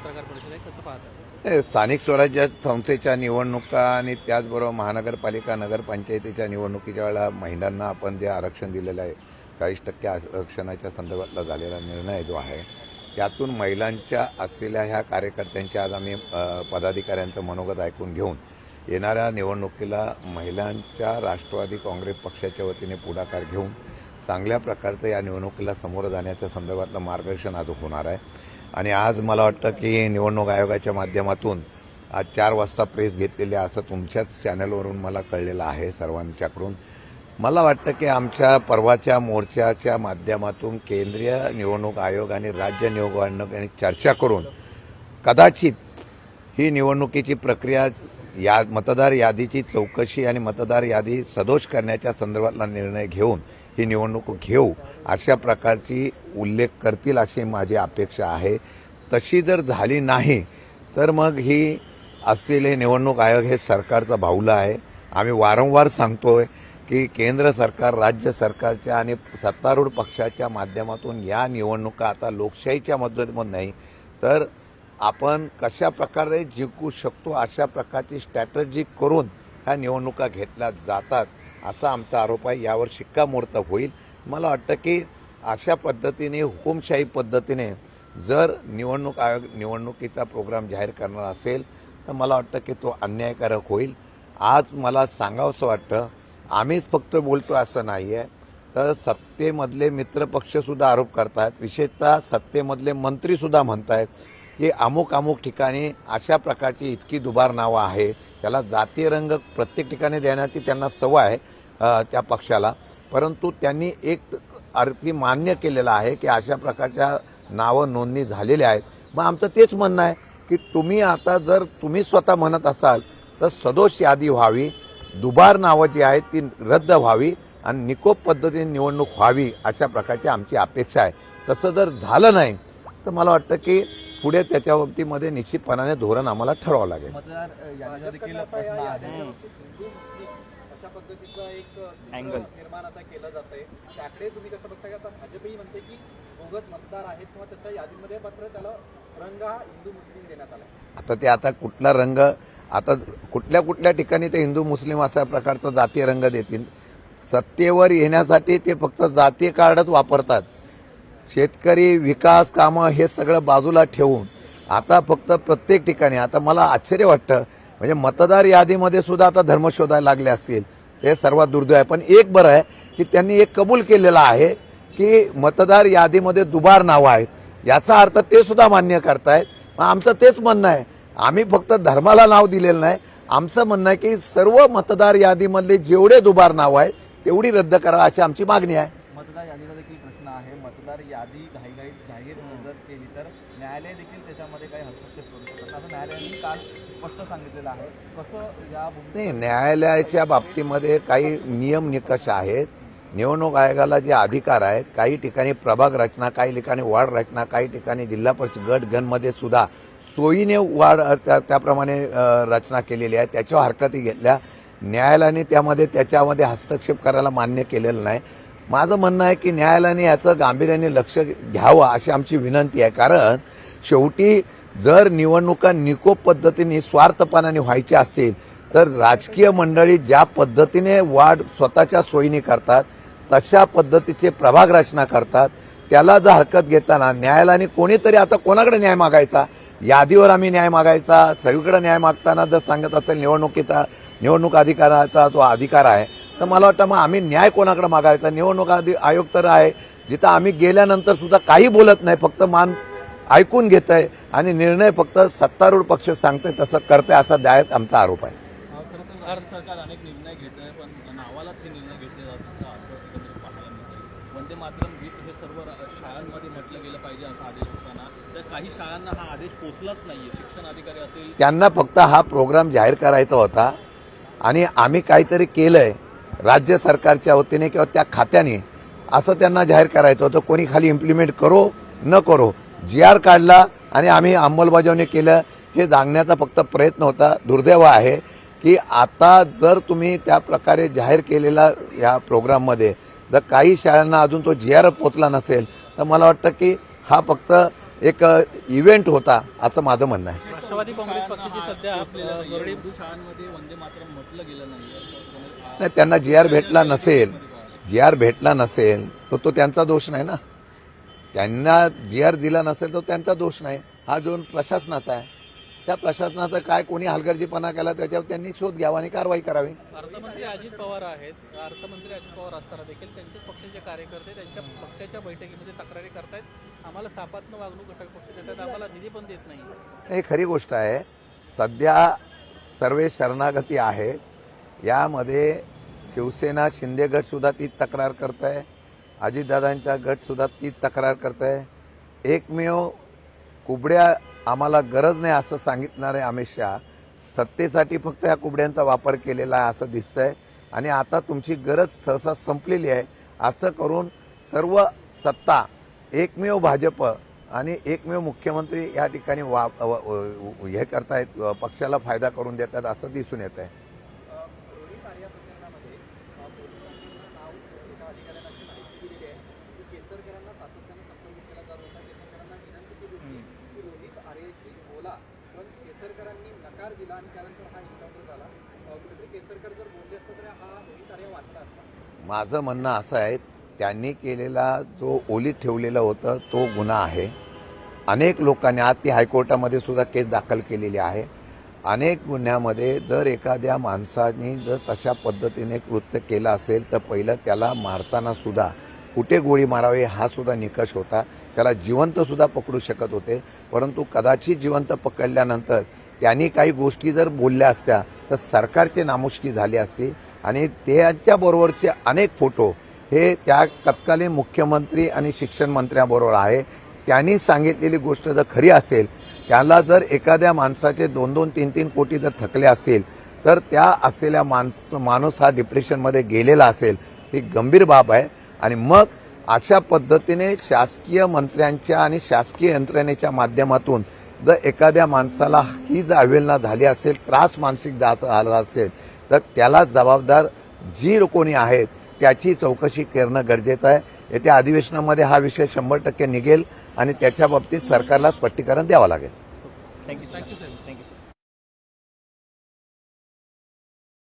पत्रकार परिषद आहे कसं पाहता? हे स्थानिक स्वराज्य संस्थेच्या निवडणुका आणि त्याचबरोबर महानगरपालिका नगरपंचायतीच्या निवडणुकीच्या वेळेला महिलांना आपण जे आरक्षण दिलेलं आहे चाळीस टक्के आरक्षणाच्या संदर्भातला झालेला निर्णय जो आहे त्यातून महिलांच्या असलेल्या ह्या कार्यकर्त्यांच्या आज आम्ही पदाधिकाऱ्यांचं मनोगत ऐकून घेऊन येणाऱ्या निवडणुकीला महिलांच्या राष्ट्रवादी काँग्रेस पक्षाच्या वतीने पुढाकार घेऊन चांगल्या प्रकारचं या निवडणुकीला समोर जाण्याच्या संदर्भातलं मार्गदर्शन आज होणार आहे. आणि आज मला वाटतं की निवडणूक आयोगाच्या माध्यमातून आज चार वाजता प्रेस घेतलेली आहे असं तुमच्याच चॅनलवरून मला कळलेलं आहे सर्वांच्याकडून. मला वाटतं की आमच्या परवाच्या मोर्चाच्या माध्यमातून केंद्रीय निवडणूक आयोग आणि राज्य निवडणूक आयोग यांनी चर्चा करून कदाचित ही निवडणुकीची प्रक्रिया या मतदार यादीची चौकशी आणि मतदार यादी सदोष करण्याच्या संदर्भातला निर्णय घेऊन ही निवडणूक घेऊ अशा प्रकारची उल्लेख करतील अशी माझी अपेक्षा आहे. तशी जर झाली नाही तर मग ही असलेले निवडणूक आयोग हे सरकारचा भाऊला आहे. आम्ही वारंवार सांगतोय की केंद्र सरकार राज्य सरकारच्या आणि सत्तारूढ पक्षाच्या माध्यमातून या निवडणुका आता लोकशाहीच्या मदतीमध्ये नाही तर आपण कशा प्रकारे जिंकू शकतो अशा प्रकारची स्ट्रॅटर्जी करून ह्या निवडणुका घेतल्या जातात. असा आमचा आरोप आहे. यावर शिक्कामोर्तब होईल. मला वाटतं की अशा पद्धतीने हुकुमशाही पद्धतीने जर निवडणूक आयोग निवडणुकीचा प्रोग्राम जाहीर करणार असेल तर मला वाटतं की तो अन्यायकारक होईल. आज मला सांगावंसं वाटतं आम्हीच फक्त बोलतो असं नाही आहे तर सत्तेमधले मित्रपक्षसुद्धा आरोप करतायत. विशेषतः सत्तेमधले मंत्रीसुद्धा म्हणत आहेत की अमुक अमुक ठिकाणी अशा प्रकारची इतकी दुबार नावं आहे त्याला जातीय रंग प्रत्येक ठिकाणी देण्याची त्यांना सवय आहे त्या पक्षाला. परंतु त्यांनी एक अर्थी मान्य केलेलं आहे की अशा प्रकारच्या नावं नोंदणी झालेल्या आहेत. मग आमचं तेच म्हणणं आहे की तुम्ही आता जर तुम्ही स्वतः म्हणत असाल तर सदोष यादी व्हावी दुबार नावं जी आहेत ती रद्द व्हावी आणि निकोप पद्धतीने निवडणूक व्हावी अशा प्रकारची आमची अपेक्षा आहे. तसं जर झालं नाही तर मला वाटतं की पुढे त्याच्या बाबतीमध्ये निश्चितपणाने धोरण आम्हाला ठरवावं लागेल. अशा पद्धतीचं एक. निर्माण आता केलं जात आहे त्याकडे तुम्ही कसं बघताय आता भाजपही म्हणते की बोगस मतदार आहेत किंवा तसं यादीमध्ये मात्र त्याला रंग हा हिंदू मुस्लिम देण्यात आला आता ते आता कुठला रंग आता कुठल्या कुठल्या ठिकाणी ते हिंदू मुस्लिम अशा प्रकारचा जातीय रंग देतील? सत्तेवर येण्यासाठी ते फक्त जातीय कार्डच वापरतात. शेतकरी विकास कामं हे सगळं बाजूला ठेवून आता फक्त प्रत्येक ठिकाणी आता मला आश्चर्य वाटतं म्हणजे मतदार यादीमध्ये सुद्धा आता धर्म शोधायला लागले असतील ते सर्वात दुर्दैव आहे. पण एक बरं आहे की त्यांनी एक कबूल केलेलं आहे की मतदार यादीमध्ये दुबार नावं आहेत. याचा अर्थ ते सुद्धा मान्य करतायत. मग आमचं तेच म्हणणं आहे. आम्ही फक्त धर्माला नाव दिलेलं नाही. आमचं म्हणणं आहे की सर्व मतदार यादीमधले जेवढे दुबार नाव आहेत तेवढी रद्द करा अशी आमची मागणी आहे. मतदार यादीचा प्रश्न आहे मतदार यादी घाईघाईत जाहीर जर केली तर न्यायालय देखील त्याच्यामध्ये काही हस्तक्षेप करू शकतात असं न्यायालयाने काल स्पष्ट सांगितलेलं आहे. कसं या नाही न्यायालयाच्या बाबतीमध्ये काही नियम निकष आहेत. निवडणूक आयोगाला जे अधिकार आहेत काही ठिकाणी प्रभाग रचना काही ठिकाणी वार्ड रचना काही ठिकाणी जिल्हा परिषद गट गणमध्ये सुद्धा सोयीने वाढ त्या- त्याप्रमाणे रचना केलेली आहे. त्याच्यावर हरकती घेतल्या. न्यायालयाने त्यामध्ये त्याच्यामध्ये हस्तक्षेप करायला मान्य केलेलं नाही. माझं म्हणणं आहे की न्यायालयाने याचं गांभीर्याने लक्ष घ्यावं अशी आमची विनंती आहे. कारण शेवटी जर निवडणुका निकोप पद्धतीने स्वार्थपणाने व्हायच्या असतील तर राजकीय मंडळी ज्या पद्धतीने वाढ स्वतःच्या सोयीने करतात तशा पद्धतीचे प्रभाग रचना करतात त्याला जर हरकत घेताना न्यायालयाने कोणीतरी आता कोणाकडे न्याय मागायचा? यादीवर आम्ही न्याय मागायचा सगळीकडे न्याय मागताना जर सांगत असेल निवडणुकीचा निवडणूक अधिकाराचा जो अधिकार आहे तर मला वाटतं मग आम्ही न्याय कोणाकडे मागायचा? निवडणूक आयोग तर आहे. जिथं आम्ही गेल्यानंतर सुद्धा काही बोलत नाही फक्त मान ऐकून घेत आहे आणि निर्णय फक्त सत्तारूढ पक्ष सांगतंय तसं करतंय असा दायक आमचा आरोप आहे. खरं तर भारत सरकार अनेक निर्णय घेत आहे पण नावालाच हे निर्णय घेतले जातात असं एकंदरीत पाहायला मिळतं वंदे मातरम गीत हे सर्व रा- शाळांमध्ये म्हटलं गेलं पाहिजे असा आदेश असताना तर काही शाळांना हा आदेश पोचलाच नाहीये. शिक्षण अधिकारी असेल त्यांना फक्त हा प्रोग्राम जाहीर करायचा होता आणि आम्ही काहीतरी केलंय. राज्य सरकारच्या वतीने किंवा त्या खात्याने असं त्यांना जाहीर करायचं होतं. कोणी खाली इम्प्लिमेंट करो न करो. जी आर काढला आणि आम्ही अंमलबजावणी केलं. हे सांगण्याचा फक्त प्रयत्न होता. दुर्दैव आहे की आता जर तुम्ही त्या प्रकारे जाहीर केलेला या प्रोग्राममध्ये जर काही शाळांना अजून तो जी आर पोचला नसेल तर मला वाटतं की हा फक्त एक इव्हेंट होता असं माझं म्हणणं आहे. राष्ट्रवादी काँग्रेस पक्षाची सध्या शाळांमध्ये वंदे मातरम म्हटलं गेलं नाही. नाही त्यांना जी आर भेटला नसेल जी आर भेटला नसेल तर तो त्यांचा दोष नाही ना? त्यांना जी आर दिला नसेल तर त्यांचा दोष नाही. हा जो प्रशासनाचा आहे त्या प्रशासनाचा काय कोणी हलगर्जीपणा केला त्याच्यावर त्यांनी शोध घ्यावा आणि कारवाई करावी. अर्थमंत्री अजित पवार आहेत. अर्थमंत्री अजित पवार असताना देखील त्यांचे पक्षाचे कार्यकर्ते त्यांच्या पक्षाच्या बैठकीमध्ये तक्रारी करतायत. आम्हाला सापातनं वागणूक घटक पक्ष देतात आम्हाला निधी पण देत नाही. ही खरी गोष्ट आहे सध्या सर्वे शरणागती आहे. यामध्ये शिवसेना शिंदे गटसुद्धा तीच तक्रार करत आहे अजितदादांचा गटसुद्धा तीच तक्रार करत आहे एकमेव कुबड्या आम्हाला गरज नाही असं सांगितणारे अमित शहा. सत्तेसाठी फक्त या कुबड्यांचा वापर केलेला आहे असं दिसतंय. आणि आता तुमची गरज सहसा संपलेली आहे. असं करून सर्व सत्ता एकमेव भाजप आणि एकमेव मुख्यमंत्री या ठिकाणी वा व- हे करतायत पक्षाला फायदा करून देतात असं दिसून येत आहे रोहित आर्या प्रकरणामध्ये अ, पोलिसांनी नाव एका अधिकाऱ्यानं अशी माहिती दिलेली आहे की केसरकरांना सातत्यानं संपर्क केला जात होता केसरकरांना विनंती केली होती की रोहित आर्याशी बोला पण केसरकरांनी नकार दिला आणि त्यानंतर हा एन्काउंटर झाला. कुठेतरी केसरकर जर बोलले असतं तर हा वाचला असता. माझं म्हणणं असं आहे त्यांनी केलेला जो ओलीत ठेवलेला होता तो गुन्हा आहे. अनेक लोकांनी आज ती हायकोर्टामध्ये सुद्धा केस दाखल केलेली आहे. अनेक गुन्ह्यामध्ये जर एखाद्या माणसाने जर तशा पद्धतीने कृत्य केलं असेल तर पहिलं त्याला मारताना सुद्धा कुठे गोळी मारावी हा सुद्धा निकष होता. त्याला जिवंतसुद्धा पकडू शकत होते. परंतु कदाचित जिवंत पकडल्यानंतर त्यांनी काही गोष्टी जर बोलल्या असत्या तर सरकारची नामुष्की झाली असती. आणि त्याच्याबरोबरचे अनेक फोटो हे त्या तत्कालीन मुख्यमंत्री आणि शिक्षण मंत्र्याबरोबर आहे. त्यांनी सांगितलेली गोष्ट जर खरी असेल त्याला जर एखाद्या माणसाचे दोन दोन तीन तीन कोटी जर थकले असतील तर त्या असलेल्या माणस माणूस हा डिप्रेशनमध्ये गेलेला असेल ही गंभीर बाब आहे. आणि मग अशा पद्धतीने शासकीय मंत्र्यांच्या आणि शासकीय यंत्रणेच्या माध्यमातून जर एखाद्या माणसाला ही जर अवेलना झाली असेल त्रास मानसिक झाला असेल तर त्याला जबाबदार जी कोणी आहेत त्याची चौकशी करणं गरजेचं आहे. येत्या अधिवेशनामध्ये हा विषय शंभर टक्के निघेल आणि त्याच्या बाबतीत सरकारला स्पष्टीकरण द्यावं लागेल. Thank you thank you sir